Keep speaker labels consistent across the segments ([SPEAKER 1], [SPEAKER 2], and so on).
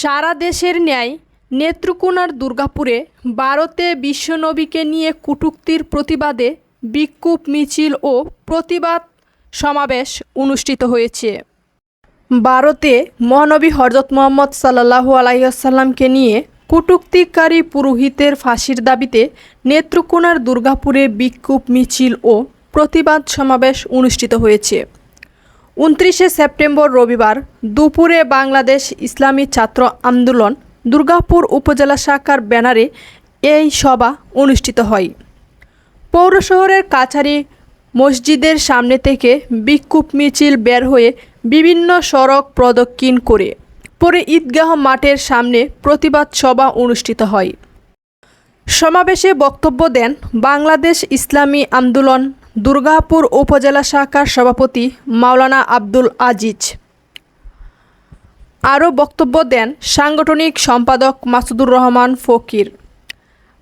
[SPEAKER 1] সারা দেশের ন্যায় নেত্রকোনার দুর্গাপুরে ভারতে বিশ্বনবীকে নিয়ে কটূক্তির প্রতিবাদে বিক্ষোভ মিছিল ও প্রতিবাদ সমাবেশ অনুষ্ঠিত হয়েছে। ভারতে মহানবী হজরত মোহাম্মদ সাল্লাহু আলাইসাল্লামকে নিয়ে কটূক্তিকারী পুরোহিতের ফাঁসির দাবিতে নেত্রকোনার দুর্গাপুরে বিক্ষোভ মিছিল ও প্রতিবাদ সমাবেশ অনুষ্ঠিত হয়েছে। উনত্রিশে সেপ্টেম্বর রবিবার দুপুরে বাংলাদেশ ইসলামী ছাত্র আন্দোলন দুর্গাপুর উপজেলা শাখার ব্যানারে এই সভা অনুষ্ঠিত হয়। পৌর শহরের কাছারি মসজিদের সামনে থেকে বিক্ষোভ মিছিল বের হয়ে বিভিন্ন সড়ক প্রদক্ষিণ করে, পরে ঈদগাহ মাঠের সামনে প্রতিবাদ সভা অনুষ্ঠিত হয়। সমাবেশে বক্তব্য দেন বাংলাদেশ ইসলামী আন্দোলন দুর্গাপুর উপজেলা শাখার সভাপতি মাওলানা আব্দুল আজিজ। আরও বক্তব্য দেন সাংগঠনিক সম্পাদক মাসুদুর রহমান ফকির।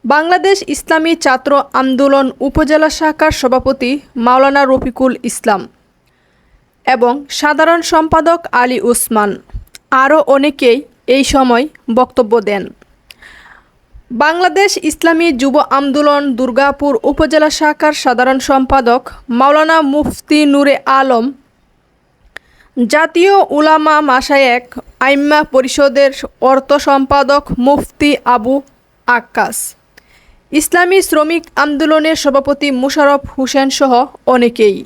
[SPEAKER 1] বাংলাদেশ ইসলামী ছাত্র আন্দোলন উপজেলা শাখার সভাপতি মাওলানা রফিকুল ইসলাম এবং সাধারণ সম্পাদক আলী উসমান। আরও অনেকেই এই সময় বক্তব্য দেন। বাংলাদেশ ইসলামী যুব আন্দোলন দুর্গাপুর উপজেলা শাখার সাধারণ সম্পাদক মাওলানা মুফতি নূরে আলম, জাতীয় উলামা মাসায়েক আইম্মা পরিষদের অর্থ সম্পাদক মুফতি আবু আক্কাস, ইসলামী শ্রমিক আন্দোলনের সভাপতি মুশারফ হোসেন সহ অনেকেই।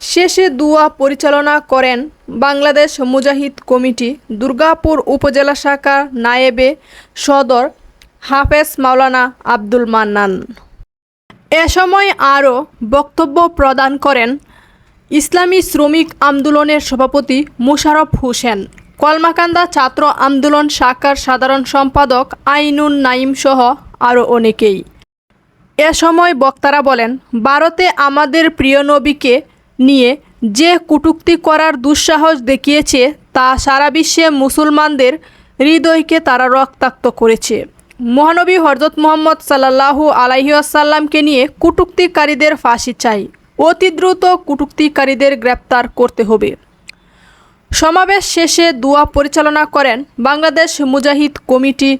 [SPEAKER 1] শেষে দুয়া পরিচালনা করেন বাংলাদেশ মুজাহিদ কমিটি দুর্গাপুর উপজেলা শাখা নায়েবে সদর হাফেজ মাওলানা আব্দুল মান্নান। এ সময় আরও বক্তব্য প্রদান করেন ইসলামী শ্রমিক আন্দোলনের সভাপতি মুশারফ হোসেন। কলমাকান্দা ছাত্র আন্দোলন শাখার সাধারণ সম্পাদক আইনুন নাইম সহ আরও অনেকেই। এ সময় বক্তারা বলেন, ভারতে আমাদের প্রিয় নবীকে নিয়ে যে কটূক্তি করার দুঃসাহস দেখিয়েছে তা সারা বিশ্বে মুসলমানদের হৃদয়কে তারা রক্তাক্ত করেছে। মহানবী হরজত মোহাম্মদ সাল্লাহু আলাইসাল্লামকে নিয়ে কটূক্তিকারীদের ফাঁসি চাই। অতি দ্রুত কটূক্তিকারীদের গ্রেপ্তার করতে হবে। সমাবেশ শেষে দোয়া পরিচালনা করেন বাংলাদেশ মুজাহিদ কমিটি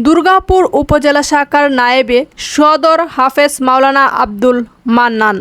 [SPEAKER 1] দুর্গাপুর উপজেলা শাখার নায়েবে সদর হাফেজ মাওলানা আব্দুল মান্নান।